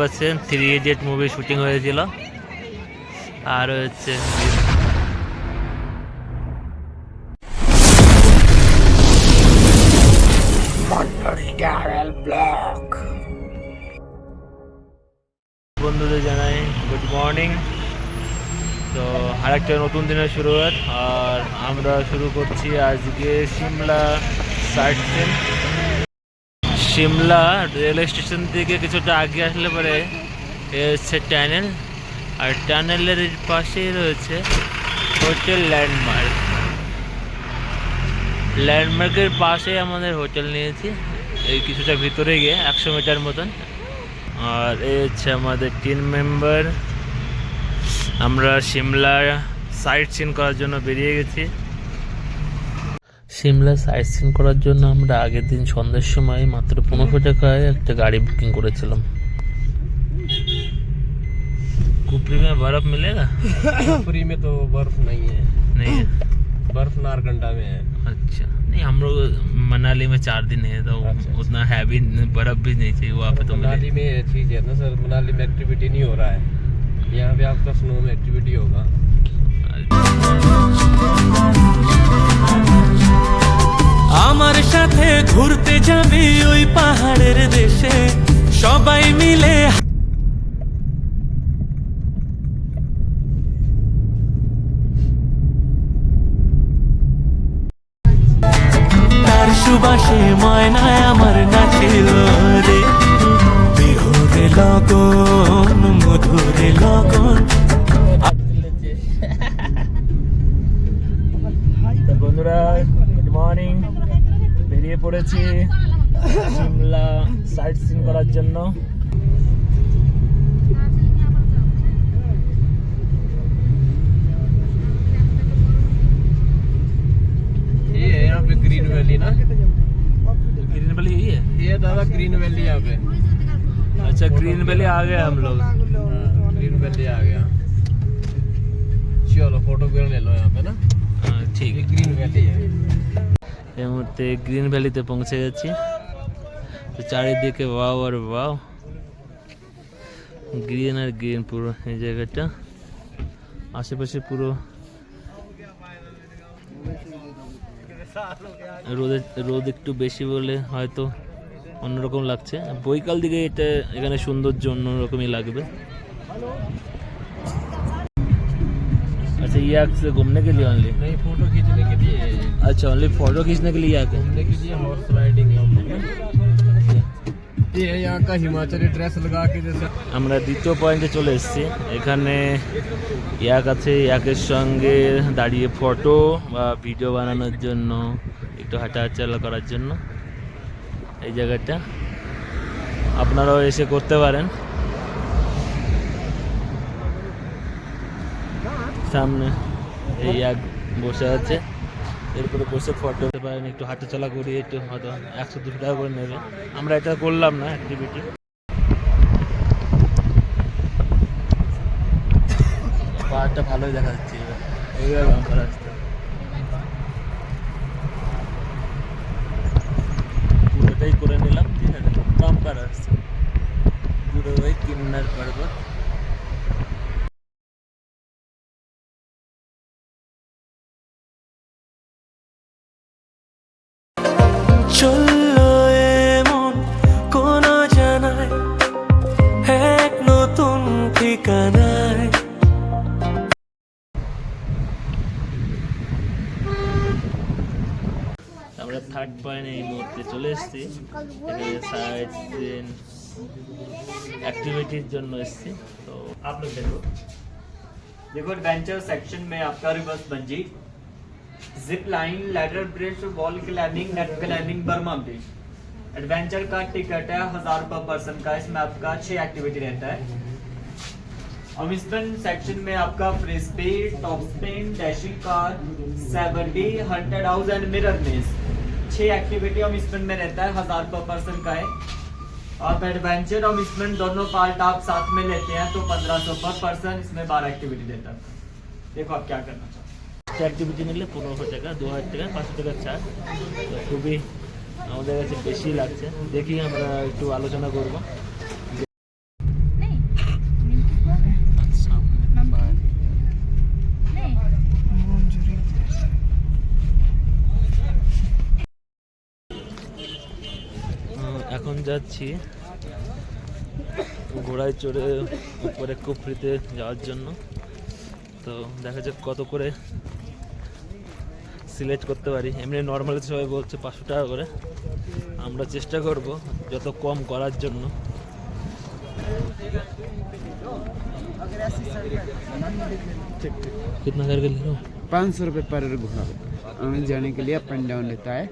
পাচ্ছেন three idiot movie shooting হয়েছিল। আর হচ্ছে বন্ধুদের জানাই গুড মর্নিং তো আর একটা নতুন দিনের শুরুয়াত, আর আমরা শুরু করছি আজকে Shimla sight Shimla rail station থেকে কিছুটা আগে আসলে পরে এ হচ্ছে টানেল। আর টানেলের পাশেই রয়েছে হোটেল ল্যান্ডমার্ক। ল্যান্ডমার্কের পাশে আমাদের হোটেল নিয়েছি। এই কিছুটা ভিতরে গিয়ে একশো মিটার মতন। আর এই হচ্ছে আমাদের টিম মেম্বার। আমরা সিমলা সাইট সিন করার জন্য বেরিয়ে গেছি। সিমলা সাইট সিন করার জন্য আমরা আগের দিন সন্ধ্যের সময় মাত্র পনেরোশো টাকায় একটা গাড়ি বুকিং করেছিলাম कुफरी में बर्फ मिलेगा पुरी में तो बर्फ नहीं है नहीं है बर्फ नारकंडा में है अच्छा नहीं हम लोग मनाली में चार दिन है तो अच्छा, अच्छा। उतना हैवी बर्फ भी नहीं चाहिए वहाँ पे तो मिले मनाली में ये चीज है ना सर मनाली में एक्टिविटी नहीं हो रहा है यहाँ पे आपका स्नो में एक्टिविटी होगा আমার সাথে ঘুরতে যাবি ওই পাহাড়ের দেশে। সবাই মিলে তার সুবাসে ময়নায় আমার নাচিল রে। বিহুরে লগন, মধুরে লগন। বন্ধুরা গুড মর্নিং বেরিয়ে পড়েছি সিমলা সাইট সিন করার জন্য ये है यहाँ पे ग्रीन वैली ना ग्रीन वैली यही है ये दादा ग्रीन वैली यहाँ पे अच्छा ग्रीन वैली आ गए हम लोग हाँ, ग्रीन वैली आ गया चलो फोटो वगैरह ले लो यहाँ पे ना हाँ, ठीक ये ग्रीन वैली है এই মুহূর্তে গ্রিন ভ্যালিতে পৌঁছে গেছি তো চারিদিকে ওয়াও আর ওয়াও। গ্রিন আর গ্রিন পুরো এই জায়গাটা। আশেপাশে পুরো রোদে রোদ একটু বেশি বলে হয়তো অন্যরকম লাগছে। বৈকাল দিকে এটা এখানে সৌন্দর্য অন্যরকমই লাগবে। अच्छा ये आग से घूमने के लिए ओनली नहीं फोटो खींचने के लिए अच्छा ओनली फोटो खींचने के लिए आके घूमने के लिए हॉर्स राइडिंग है हम लोग ना। ये है यहाँ का हिमाचली ड्रेस लगा के जैसे আমরা দ্বিতীয় পয়েন্টে চলে এসেছি এখানে ইয়াক আছে ইয়াকের সঙ্গে দাঁড়িয়ে ফটো বা ভিডিও বানানোর জন্য একটু হাঁটাচলা করার জন্য এই জায়গাটা আপনারাও এসে করতে পারেন সামনে এই এক বসে আছে। এরপরে বসে ফটো দিতে পারেন, একটু হাঁটাচলা করি, একটু হয়তো একশো দুশো টাকা করে নেবে। আমরা এটা করলাম না অ্যাক্টিভিটি পাহাড়টা ভালোই দেখা যাচ্ছে এবার। বাম্পার রাস্তা পুরোটাই করে নিলাম, ঠিক আছে। বাম্পার রাস্তা পুরো ওই কিন্নার পর্বত নতুন ঠিকানায় আমরা থার্ড পয়েন্ট এই মুহূর্তে চলে এসেছি এখানে সাইড সিন অ্যাক্টিভিটির জন্য এসেছি তো आप लोग देखो देखो एडवेंचर सेक्शन में आपका reverse bungee zip line ladder bridge wall climbing net climbing Burma bridge adventure का टिकट है हजार पर पर्सन का इसमें आपका छह एक्टिविटी रहता है अम्यूजमेंट सेक्शन में आपका free speed top spin dashing car seven D haunted house and mirror maze छह एक्टिविटी अम्यूजमेंट में रहता है हजार पर पर्सन का है आप एडवेंचर और अम्यूजमेंट दोनों पार्ट आप साथ में लेते हैं तो 1500 पर पर्सन इसमें बारह एक्टिविटी देता है देखो आप क्या करना चाहते हैं অ্যাক্টিভিটি নিলে পনেরোশো টাকা দু হাজার টাকা পাঁচশো টাকা ছাড় তো খুবই আমাদের কাছে বেশি লাগছে দেখি আমরা একটু আলোচনা করব যাচ্ছি ঘোড়ায় চড়ে উপরে কুফরিতে যাওয়ার জন্য তো দেখা যাক কত করে সিলেক্ট করতে পারি এমনি নর্মালি সবাই বলছে পাঁচশো টাকা করে আমরা চেষ্টা করব যত কম করার জন্য कितना करके ले लो पाँच सौ रुपये पर घोड़ा आने जाने के लिए अप एंड डाउन लेता है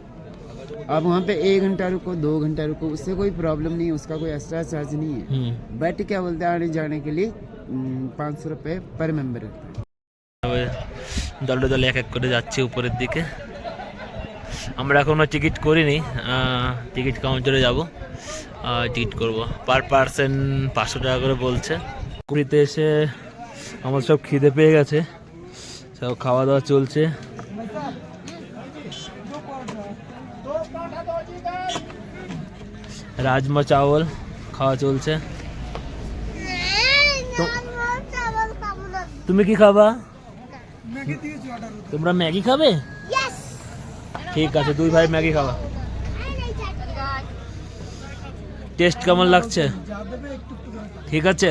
आप वहाँ पे एक घंटा रुको दो घंटा रुको उससे कोई प्रॉब्लम नहीं है उसका कोई एक्स्ट्रा चार्ज नहीं है হুম बट क्या बोलते हैं आने जाने के लिए पाँच सौ रुपये पर मेंबर रहता है তবে দলে দলে এক এক করে যাচ্ছি উপরের দিকে আমরা এখনো টিকিট করিনি টিকিট কাউন্টারে যাব টিকিট করব পার পার্সন পাঁচশো টাকা করে বলছে পুরীতে এসে আমার সব খিদে পেয়ে গেছে সব খাওয়া দাওয়া চলছে রাজমা চাওয়াল খাওয়া চলছে। তুমি কি খাবা? তোমরা ম্যাগি খাবে? ঠিক আছে, দুই ভাই ম্যাগি খাবা। টেস্ট কেমন লাগছে? ঠিক আছে।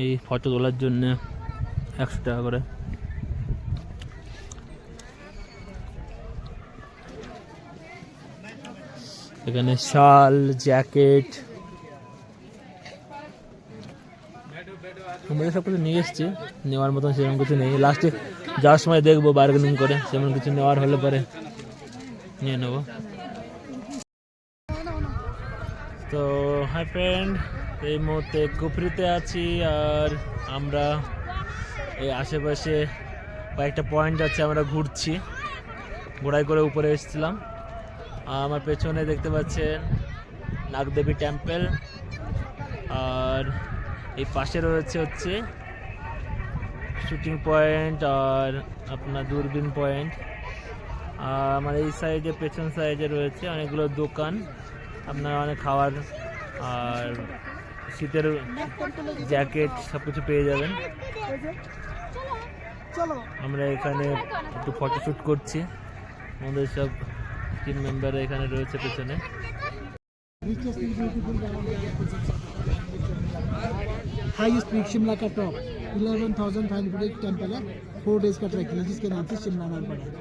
এই ফটো তোলার জন্য একশো টাকা করে। এখানে শাল, জ্যাকেট। আমরা সব কিছু নিয়ে এসেছি, নেওয়ার মতন সেরকম কিছু নেই। লাস্টে যাওয়ার সময় দেখব বার্গেনিং করে সেমন কিছু নেওয়ার হলে পরে নিয়ে নেব। তো হাই ফ্রেন্ড এই মুহূর্তে কুফরিতে আছি আর আমরা এই আশেপাশে কয়েকটা পয়েন্ট আছে, আমরা ঘুরছি। ঘোড়ায় করে উপরে এসেছিলাম। আমার পেছনে দেখতে পাচ্ছেন নাগদেবী টেম্পল আর এই পাশে রয়েছে হচ্ছে শুটিং পয়েন্ট আর আপনার দূরবীন পয়েন্ট আর আমার এই সাইডে পেছন সাইডে রয়েছে অনেকগুলো দোকান। আপনার অনেক খাবার আর শীতের জ্যাকেট সব কিছু পেয়ে যাবেন আমরা এখানে একটু ফটোশ্যুট করছি আমাদের সব টিম মেম্বার এখানে রয়েছে পেছনে हाईएस्ट पीक शिमला का टॉप 11,500 एक टेम्पल है फोर डेज का ट्रैकिंग है जिसके नाम से शिमला नाम पड़ा है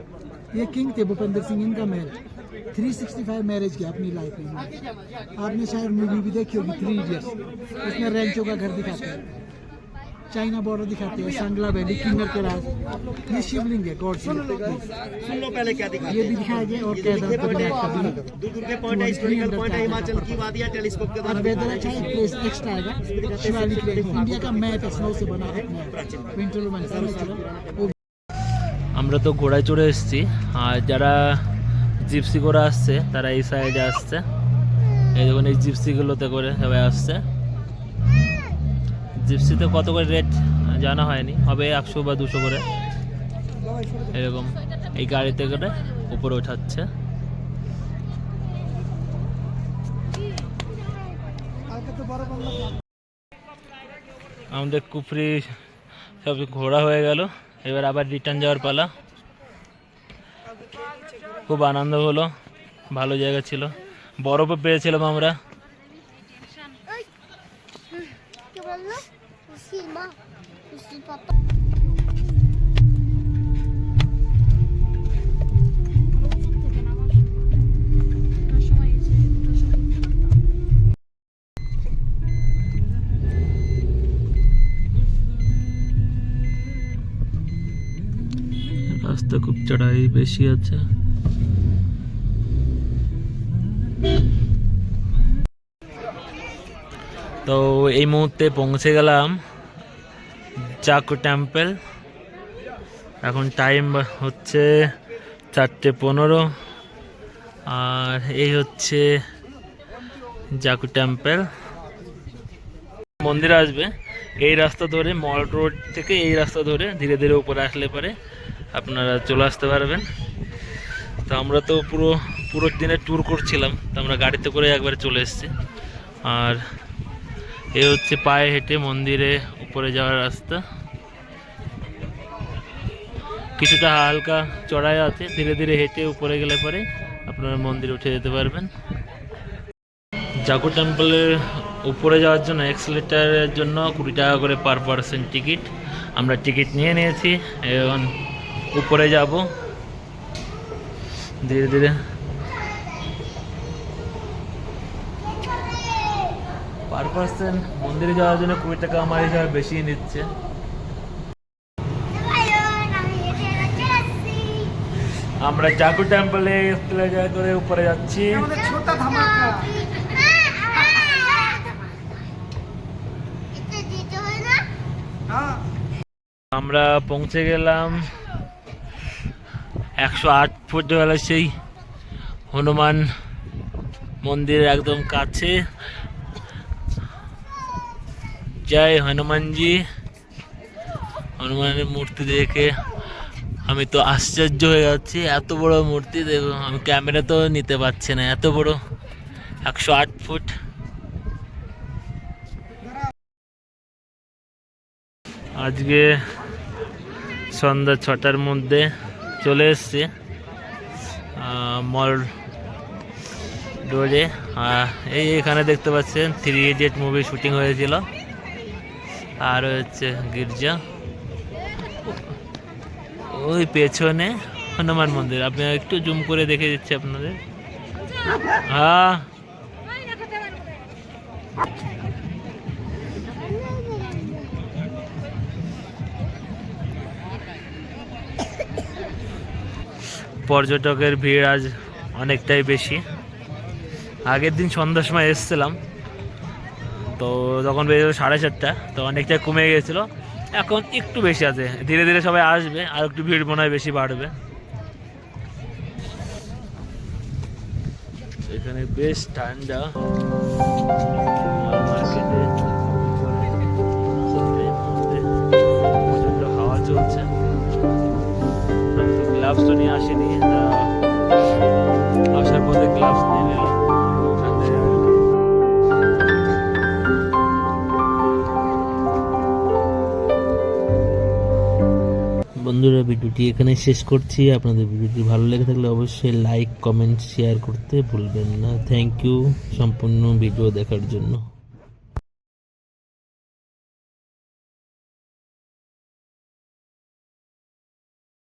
ये किंग थे भूपेंद्र सिंह इनका महल 365 मैरिज किया अपनी लाइफ में आपने शायद मूवी भी देखी होगी थ्री इडियट्स उसमें रेंचो का घर दिखाते हैं चाइना बॉर्डर दिखाते हैं सांगला वैली किन्नर के राज ये शिवलिंग है गॉड शिव सुन लो पहले क्या दिखा ये भी दिखाया गया और केदार बद्रीनाथ का भी दूर दूर के पॉइंट है हिस्टोरिकल पॉइंट है हिमाचल की वादियां टेलीस्कोप के और द्वारा वेदर अच्छा एक प्लेस एक्स्ट्रा आएगा शिवालिक लेक इंडिया का मैप है स्नो से बना है विंटर में वो আমরা তো ঘোড়ায় চড়ে এসেছি আর যারা জিপসি করে আসছে, তারা এই সাইডে আসছে। এই দেখুন, এই জিপসিগুলোতে করে সবাই আসছে। জিপসিতে কত করে রেট জানা হয়নি, হবে একশো বা দুশো করে। এরকম এই গাড়িতে করে উপরে ওঠাচ্ছে। আমাদের কুফরি সব ঘোরা হয়ে গেল, এবার আবার রিটার্ন যাওয়ার পালা। খুব আনন্দ হলো ভালো জায়গা ছিল। বরফও পেয়েছিলাম আমরা। রাস্তা খুব চড়াই বেশি আছে। তো এই মুহূর্তে পৌঁছে গেলাম চাকু টেম্পল এখন টাইম হচ্ছে চারটে পনেরো। আর এই হচ্ছে জাকু টেম্পল মন্দির আসবে। এই রাস্তা ধরে মল রোড থেকে এই রাস্তা ধরে ধীরে ধীরে উপরে আসলে পরে আপনারা চলে আসতে পারবেন। তো আমরা তো পুরো পুরো দিনে ট্যুর করছিলাম। তো আমরা গাড়িতে করে একবারে চলে এসেছি। আর এ হচ্ছে পায়ে হেঁটে মন্দিরে উপরে যাওয়ার রাস্তা। কিছুটা হালকা চড়াই আছে, ধীরে ধীরে হেঁটে উপরে গেলে পরে আপনারা মন্দিরে উঠে যেতে পারবেন। জাকু টেম্পলের উপরে যাওয়ার জন্য এক্সেলেটারের জন্য কুড়ি টাকা করে পার পার্সন টিকিট। আমরা টিকিট নিয়ে নিয়েছি, এখন উপরে যাব। ধীরে ধীরে পার পার্সন মন্দিরে যাওয়ার জন্য কুড়ি টাকা আমার হিসাবে বেশি নিচ্ছে। আমরা জাকু টেম্পলে এক্সেলেটার করে উপরে যাচ্ছি। আমরা পৌঁছে গেলাম। একশো আট ফুট সেই হনুমান মন্দিরের একদম কাছে। জয় হনুমানজি। হনুমানের মূর্তি দেখে আমি তো আশ্চর্য হয়ে যাচ্ছি। এত বড় মূর্তি আমি ক্যামেরা তো নিতে পারছি না। এত বড় একশো আট ফুট। আজকে সন্ধ্যা ছটার মধ্যে চলে এসছি মল আহ, এই এখানে দেখতে পাচ্ছেন থ্রি ইডিয়েট মুভি শুটিং হয়েছিল। আর হচ্ছে গির্জা। ওই পেছনে হনুমান মন্দির। আপনি একটু জুম করে দেখে দিচ্ছি আপনাদের। হ্যাঁ। পর্যটকের ভিড় আজ অনেকটাই বেশি। আগের দিন সন্ধ্যার সময় এসেছিলাম। তো তখন বেজে সাড়ে চারটা তো অনেকটাই কমে গিয়েছিল এখন একটু বেশি আছে। ধীরে ধীরে সবাই আসবে, আর একটু ভিড় মনে হয় বেশি বাড়বে। এখানে বেশ ঠান্ডা। হাওয়া চলছে। গ্লাভস তো নিয়ে আসেনি। আসার পথে গ্লাভস নিয়ে বন্ধুরা, ভিডিওটি এখানে শেষ করছি। আপনাদের ভিডিওটি ভালো লেগে থাকলে অবশ্যই লাইক কমেন্ট শেয়ার করতে ভুলবেন না। থ্যাংক ইউ সম্পূর্ণ ভিডিও দেখার জন্য।